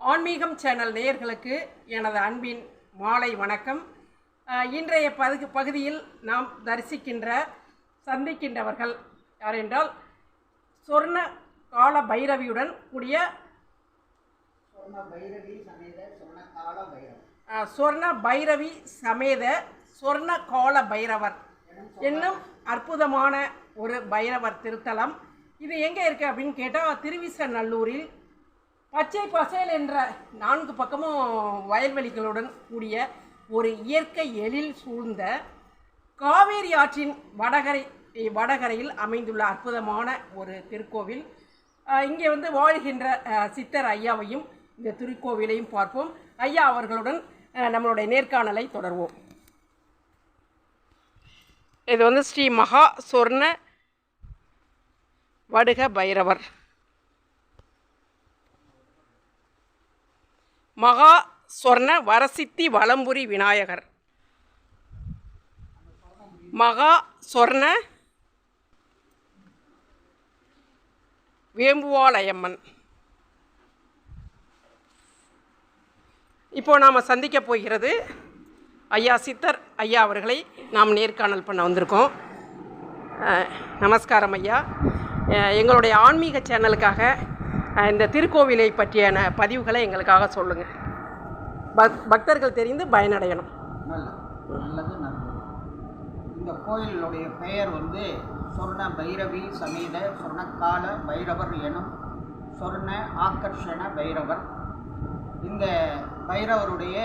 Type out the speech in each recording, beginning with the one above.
ஆன்மீகம் சேனல் நேயர்களுக்கு எனது அன்பின் மாலை வணக்கம். இன்றைய பகு பகுதியில் நாம் தரிசிக்கின்ற சந்திக்கின்றவர்கள் யார் என்றால் சொர்ண கால பைரவியுடன் கூடிய சொர்ண பைரவி சமேத சொர்ண கால சொர்ண பைரவி சமேத சொர்ண கால பைரவர் என்னும் அற்புதமான ஒரு பைரவர் திருத்தலம். இது எங்கே இருக்குது அப்படின்னு கேட்டால் திருவிசநல்லூரில் பச்சை பசேல் என்ற நான்கு பக்கமும் வயல்வெளிகளுடன் கூடிய ஒரு இயற்கை எழில் சூழ்ந்த காவேரி ஆற்றின் வடகரை வடகரையில் அமைந்துள்ள அற்புதமான ஒரு திருக்கோவில். இங்கே வந்து வாழ்கின்ற சித்தர் ஐயாவையும் இந்த திருக்கோவிலையும் பார்ப்போம். ஐயா அவர்களுடன் நம்மளுடைய நேர்காணலை தொடர்வோம். இது வந்து ஸ்ரீ மகா சொர்ண வடுக பைரவர். மகா சொர்ண வரசித்தி வலம்புரி விநாயகர். மகா சொர்ண வேம்புவாளையம்மன். இப்போ நாம் சந்திக்க போகிறது ஐயா சித்தர் ஐயா அவர்களை நாம் நேர்காணல் பண்ண வந்திருக்கோம். நமஸ்காரம் ஐயா. எங்களுடைய ஆன்மீக சேனலுக்காக இந்த திருக்கோவிலை பற்றியான பதிவுகளை எங்களுக்காக சொல்லுங்கள் பக் பக்தர்கள் தெரிந்து பயனடையணும். நல்லது நல்லது நல்லது. இந்த கோயிலுடைய பெயர் வந்து சொர்ண பைரவி சமேத சொர்ணக்கால பைரவர் எனும் சொர்ண ஆக்கர்ஷண பைரவர். இந்த பைரவருடைய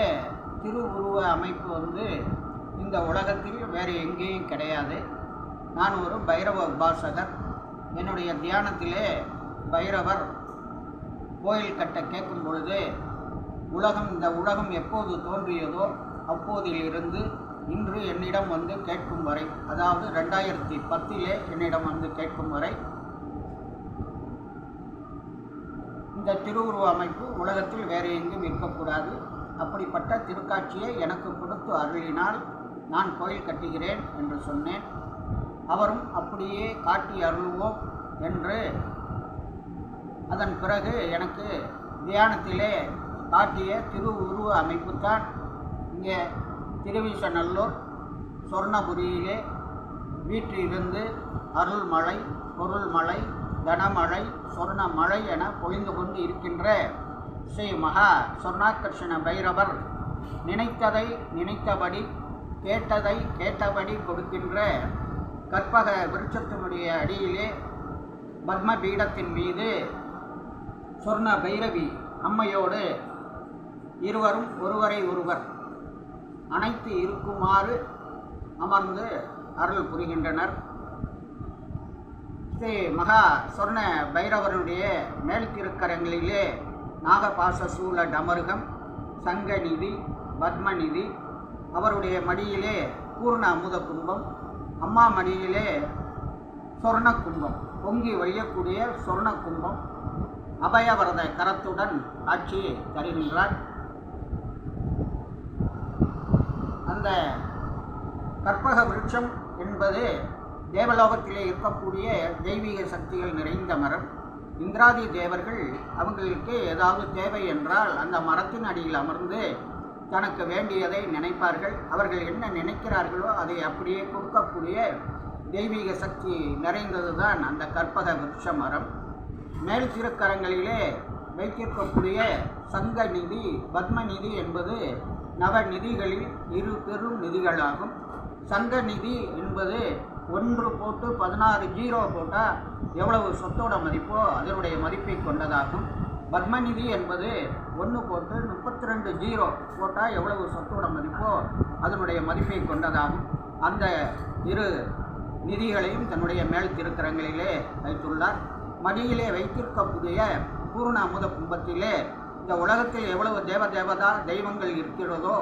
திருவுருவ அமைப்பு வந்து இந்த உலகத்தில் வேறு எங்கேயும் கிடையாது. நான் ஒரு பைரவ உபாசகர். என்னுடைய தியானத்திலே பைரவர் கோயில் கட்ட கேட்கும் பொழுது உலகம் இந்த உலகம் எப்போது தோன்றியதோ அப்போதிலிருந்து இன்று என்னிடம் வந்து கேட்கும் வரை அதாவது ரெண்டாயிரத்தி பத்திலே என்னிடம் வந்து கேட்கும் வரை இந்த திருவுருவ அமைப்பு உலகத்தில் வேறு எங்கும் இருக்கக்கூடாது. அப்படிப்பட்ட திருக்காட்சியை எனக்கு கொடுத்து அருளினால் நான் கோயில் கட்டுகிறேன் என்று சொன்னேன். அவரும் அப்படியே காட்டி அருள்வோம் என்று அதன் பிறகு எனக்கு தியானத்திலே காட்டிய திரு உருவ அமைப்பு தான் இங்கே திருவிசநல்லூர் சொர்ணபுரியிலே வீற்றிருந்து அருள்மழை பொருள்மழை கனமழை சொர்ணமழை என பொழிந்து கொண்டு இருக்கின்ற ஸ்ரீ மகா சொர்ணாகிருஷ்ண பைரவர் நினைத்ததை நினைத்தபடி கேட்டதை கேட்டபடி கொடுக்கின்ற கற்பக விருட்சத்தினுடைய அடியிலே பத்மபீடத்தின் மீது சொர்ண பைரவி அம்மையோடு இருவரும் ஒருவரை ஒருவர் அனைத்து இருக்குமாறு அமர்ந்து அருள் புரிகின்றனர். ஸ்ரீ மகா சொர்ண பைரவருடைய மேல் திருக்கரங்களிலே நாகபாச சூல டமருகம் சங்கநிதி பத்மநிதி அவருடைய மடியிலே பூர்ண அமுத கும்பம் அம்மா மடியிலே சொர்ண கும்பம் பொங்கி வழியக்கூடிய சொர்ண கும்பம் அபயவரத கரத்துடன் ஆட்சி தருகின்றார். அந்த கற்பக விருட்சம் என்பது தேவலோகத்திலே இருக்கக்கூடிய தெய்வீக சக்திகள் நிறைந்த மரம். இந்திராதி தேவர்கள் அவங்களுக்கு ஏதாவது தேவை என்றால் அந்த மரத்தின் அடியில் அமர்ந்து தனக்கு வேண்டியதை நினைப்பார்கள். அவர்கள் என்ன நினைக்கிறார்களோ அதை அப்படியே கொடுக்கக்கூடிய தெய்வீக சக்தி நிறைந்தது தான் அந்த கற்பக விருட்ச மரம். மேல் சிறுக்கரங்களிலே வைத்திருக்கக்கூடிய சங்க நிதி பத்ம நிதி என்பது நவநிதிகளில் இரு பெரும் நிதிகளாகும். சங்க நிதி என்பது ஒன்று போட்டு பதினாறு ஜீரோ போட்டால் எவ்வளவு சொத்தோட மதிப்போ அதனுடைய மதிப்பை கொண்டதாகும். பத்மநிதி என்பது ஒன்று போட்டு முப்பத்தி ரெண்டு ஜீரோ போட்டால் எவ்வளவு சொத்தோட மதிப்போ அதனுடைய மதிப்பை கொண்டதாகும். அந்த இரு நிதிகளையும் தன்னுடைய மேல் திருக்கரங்களிலே வைத்துள்ளார். மடியிலே வைத்திருக்கக்கூடிய பூர்ண அமுத கும்பத்திலே இந்த உலகத்தில் எவ்வளவு தேவ தேவதா தெய்வங்கள் இருக்கிறதோ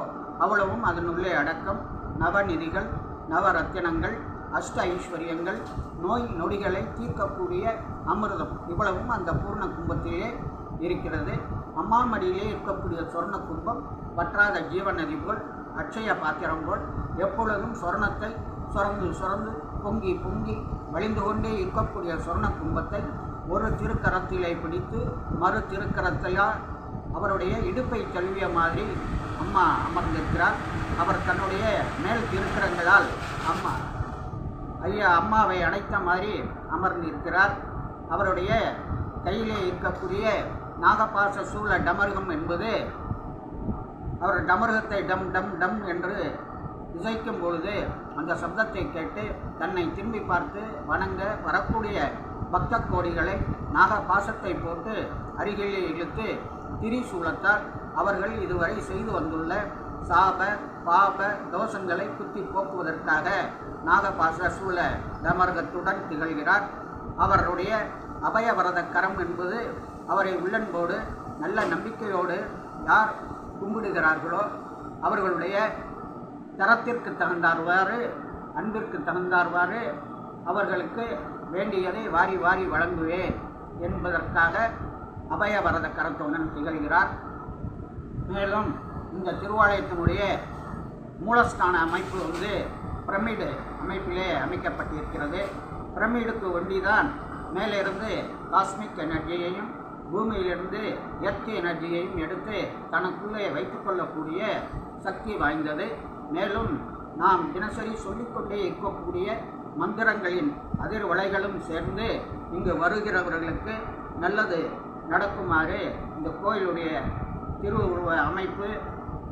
அவ்வளவும் அதனுள்ளே அடக்கம். நவநிதிகள் நவரத்தினங்கள் அஷ்ட ஐஸ்வர்யங்கள் நோய் நொடிகளை தீர்க்கக்கூடிய அமிர்தம் இவ்வளவும் அந்த பூர்ண கும்பத்திலே இருக்கிறது. அம்மா மடியிலே இருக்கக்கூடிய சொர்ண கும்பம் வற்றாத ஜீவநதி போல் அட்சய பாத்திரம் போல் எப்பொழுதும் சொர்ணத்தை சுரந்து சுரந்து பொங்கி பொங்கி வழிந்து கொண்டே இருக்கக்கூடிய சொர்ண கும்பத்தை ஒரு திருக்கரத்திலே பிடித்து மறு திருக்கரத்தையால் அவருடைய இடுப்பை தழுவிய மாதிரி அம்மா அமர்ந்திருக்கிறார். அவர் தன்னுடைய மேல் திருக்கரங்களால் அம்மா ஐயா அம்மாவை அடைத்த மாதிரி அமர்ந்திருக்கிறார். அவருடைய கையிலே இருக்கக்கூடிய நாகபாச சூழ டமருகம் என்பது அவர் டமருகத்தை டம் டம் டம் என்று இசைக்கும் பொழுது அந்த சப்தத்தை கேட்டு தன்னை திரும்பி பார்த்து வணங்க வரக்கூடிய பக்த கோடிகளை நாகபாசத்தை போட்டு அருகில் இழுத்து திரிசூலத்தால் அவர்கள் இதுவரை செய்து வந்துள்ள சாப பாப தோஷங்களை குத்தி போக்குவதற்காக நாகபாச சூழ தமர்கத்துடன் திகழ்கிறார். அவருடைய அபயவரத கரம் என்பது அவரை உள்ளன்போடு நல்ல நம்பிக்கையோடு யார் கும்பிடுகிறார்களோ அவர்களுடைய தரத்திற்கு தகுந்தார்வாறு அன்பிற்கு தகுந்தார்வாறு அவர்களுக்கு வேண்டியதை வாரி வாரி வழங்குவேன் என்பதற்காக அபயவரத கரத்துடன் திகழ்கிறார். மேலும் இந்த திருவாலயத்தினுடைய மூலஸ்தான அமைப்பு வந்து பிரமிடு அமைப்பிலே அமைக்கப்பட்டிருக்கிறது. பிரமிடுக்கு ஒண்டிதான் மேலிருந்து காஸ்மிக் எனர்ஜியையும் பூமியிலிருந்து எர்த் எனர்ஜியையும் எடுத்து தனக்குள்ளே வைத்துக்கொள்ளக்கூடிய சக்தி வாய்ந்தது. மேலும் நாம் தினசரி சொல்லிக்கொண்டே இருக்கக்கூடிய மந்திரங்களின் அதிர்வலைகளும் சேர்ந்து இங்கு வருகிறவர்களுக்கு நல்லது நடக்குமாறு இந்த கோயிலுடைய திருவுருவ அமைப்பு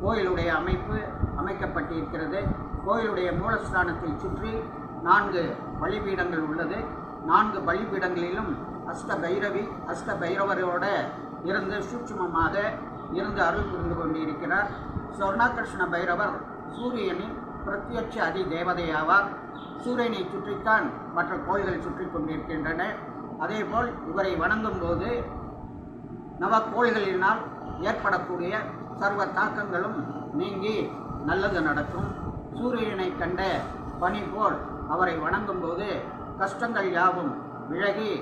கோயிலுடைய அமைப்பு அமைக்கப்பட்டிருக்கிறது. கோயிலுடைய மூலஸ்தானத்தை சுற்றி நான்கு பலிபீடங்கள் உள்ளது. நான்கு பலிபீடங்களிலும் அஷ்ட பைரவி அஷ்ட பைரவரோட இருந்து சூட்சுமமாக இருந்து அருள் புரிந்து கொண்டிருக்கிறார். சொர்ணாகிருஷ்ண பைரவர் சூரியனின் பிரத்யட்ச அதி தேவதையாவார் சூரியனை சுற்றித்தான் மற்ற கோயில்கள் சுற்றி கொண்டிருக்கின்றன. அதேபோல் இவரை வணங்கும் போது நவக்கோள்களினால் ஏற்படக்கூடிய சர்வ தாக்கங்களும் நீங்கி நல்லது நடக்கும். சூரியனை கண்ட பணி போல் அவரை வணங்கும் போது கஷ்டங்கள் யாவும் விலகி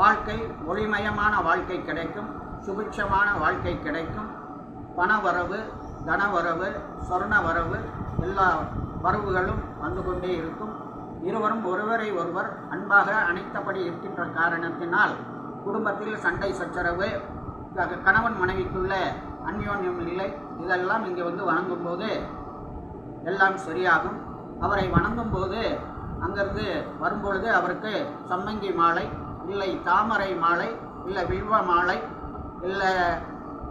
வாழ்க்கை ஒளிமயமான வாழ்க்கை கிடைக்கும் சுபிட்சமான வாழ்க்கை கிடைக்கும். பணவரவு தனவரவு சொர்ண வரவு எல்லா வரவுகளும் வந்து கொண்டே இருக்கும். இருவரும் ஒருவரை ஒருவர் அன்பாக அணைத்தபடி இருக்கின்ற காரணத்தினால் குடும்பத்தில் சண்டை சச்சரவு கணவன் மனைவிக்குள்ள அந்யோன்யம் இல்லை இதெல்லாம் இங்கே வந்து வணங்கும்போது எல்லாம் சரியாகும். அவரை வணங்கும் போது அங்கிருந்து வரும்பொழுது அவருக்கு சம்மங்கி மாலை இல்லை தாமரை மாலை இல்லை வில்வ மாலை இல்லை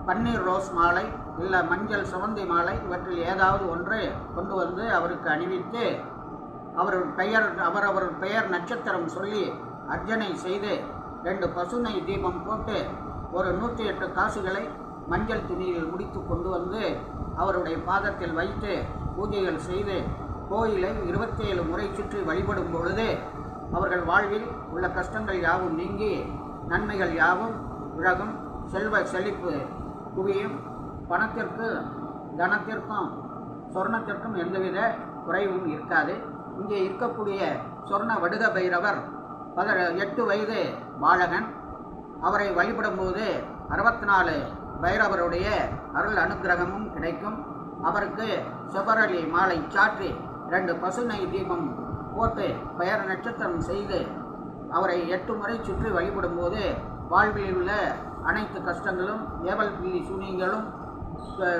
பன்னீர் ரோஸ் மாலை இல்லை மஞ்சள் சிவந்தி மாலை இவற்றில் ஏதாவது ஒன்று கொண்டு வந்து அவருக்கு அணிவித்து அவர் பெயர் அவரவர் பெயர் நட்சத்திரம் சொல்லி அர்ச்சனை செய்து ரெண்டு பசுனை தீபம் போட்டு ஒரு நூற்றி எட்டு காசுகளை மஞ்சள் துணியில் முடித்து கொண்டு வந்து அவருடைய பாதத்தில் வைத்து பூஜைகள் செய்து கோயிலை இருபத்தேழு முறை சுற்றி வழிபடும் பொழுது அவர்கள் வாழ்வில் உள்ள கஷ்டங்கள் யாவும் நீங்கி நன்மைகள் யாவும் விலகும் செல்வ செழிப்பு குவியும் பணத்திற்கு தனத்திற்கும் சொர்ணத்திற்கும் எந்தவித குறைவும் இருக்காது. இங்கே இருக்கக்கூடிய சொர்ண வடுக பைரவர் பத எட்டு வயது பாலகன். அவரை வழிபடும்போது அறுபத்தி நாலு பைரவருடைய அருள் அனுக்கிரகமும் கிடைக்கும். அவருக்கு செபரளி மாலை சாற்றி ரெண்டு பசுனை தீபம் போட்டு பெயர் நட்சத்திரம் செய்து அவரை எட்டு முறை சுற்றி வழிபடும்போது வாழ்வில் உள்ள அனைத்து கஷ்டங்களும் ஏவல் பில்லி சூனியங்களும்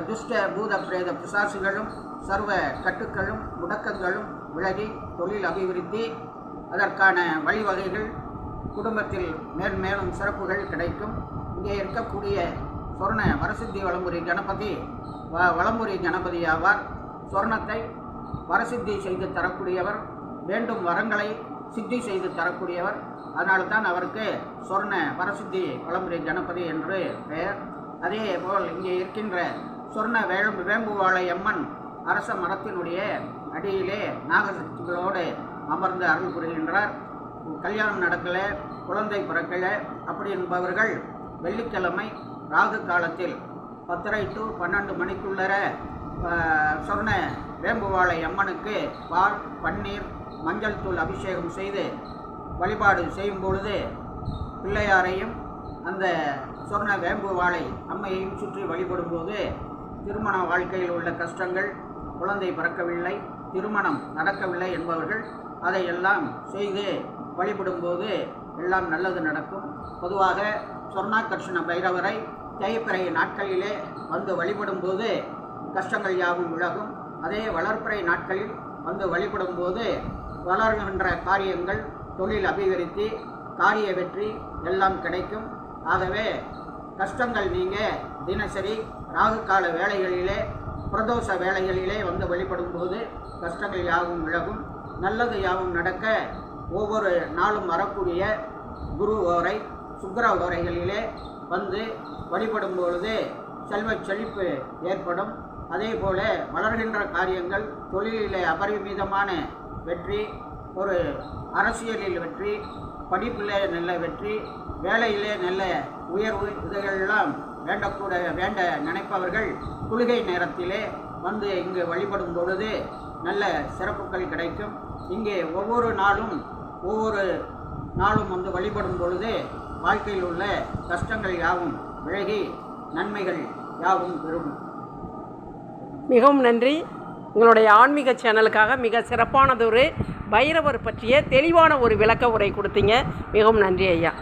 துஷ்ட பூத பிரேத பிசாசுகளும் சர்வ கட்டுக்களும் முடக்கங்களும் விலகி தொழில் அபிவிருத்தி அதற்கான வழிவகைகள் குடும்பத்தில் மேன்மேலும் சிறப்புகள் கிடைக்கும். இங்கே இருக்கக்கூடிய சொர்ண வரசித்தி வளமுறை கணபதி வ வளமுறை கணபதி ஆவார். சொர்ணத்தை வரசித்தி செய்து தரக்கூடியவர் வேண்டும் வரங்களை சித்தி செய்து தரக்கூடியவர். அதனால தான் அவருக்கு சொர்ண பரசுத்தி வளமுறை கணபதி என்று பெயர். அதே போல் இங்கே இருக்கின்ற சொர்ண வேம்பு வேம்புவாளை அம்மன் அரச மரத்தினுடைய அடியிலே நாகசக்திகளோடு அமர்ந்து அருள் புரிகின்றார். கல்யாணம் நடக்கல குழந்தை பிறக்கல. அப்படி என்பவர்கள் வெள்ளிக்கிழமை ராகு காலத்தில் பத்தரை டு பன்னெண்டு மணிக்குள்ளர சொர்ண சொன்ன அம்மனுக்கு பால் பன்னீர் மஞ்சள் தூள் அபிஷேகம் செய்து வழிபாடு செய்யும் பொழுது பிள்ளையாரையும் அந்த சொர்ண வேம்பு வாழை அம்மையையும் சுற்றி வழிபடும்போது திருமண வாழ்க்கையில் உள்ள கஷ்டங்கள் குழந்தை பிறக்கவில்லை திருமணம் நடக்கவில்லை என்பவர்கள் அதையெல்லாம் செய்து வழிபடும்போது எல்லாம் நல்லது நடக்கும். பொதுவாக சொர்ணாகர்ஷண பைரவரை தேய்பிறை நாட்களிலே வந்து வழிபடும்போது கஷ்டங்கள் யாவும் விலகும். அதே வளர்ப்பிறை நாட்களில் வந்து வழிபடும்போது வளர்கின்ற காரியங்கள் தொழில் அபிவிருத்தி காரிய வெற்றி எல்லாம் கிடைக்கும். ஆகவே கஷ்டங்கள் நீங்க தினசரி ராகு கால வேலைகளிலே பிரதோஷ வேலைகளிலே வந்து வழிபடும்போது கஷ்டங்கள் யாவும் விலகும். நல்லது யாவும் நடக்க ஒவ்வொரு நாளும் வரக்கூடிய குரு ஓரை சுக்கர ஓரைகளிலே வந்து வழிபடும் பொழுது செல்வச் செழிப்பு ஏற்படும். அதே போல வளர்கின்ற காரியங்கள் தொழிலிலே அபரிமிதமான வெற்றி ஒரு அரசியலில் வெற்றி படிப்பிலே நல்ல வெற்றி வேலையிலே நல்ல உயர்வு இதையெல்லாம் வேண்டக்கூட வேண்ட நினைப்பவர்கள் குளிகை நேரத்திலே வந்து இங்கு வழிபடும் பொழுது நல்ல சிறப்புகள் கிடைக்கும். இங்கே ஒவ்வொரு நாளும் ஒவ்வொரு நாளும் வந்து வழிபடும் பொழுது வாழ்க்கையில் உள்ள கஷ்டங்கள் யாவும் விலகி நன்மைகள் யாவும் பெறும். மிகவும் நன்றி. உங்களுடைய ஆன்மீக சேனலுக்காக மிக சிறப்பானதொரு பைரவர் பற்றிய தெளிவான ஒரு விளக்க உரை கொடுத்தீங்க. மிகவும் நன்றி ஐயா.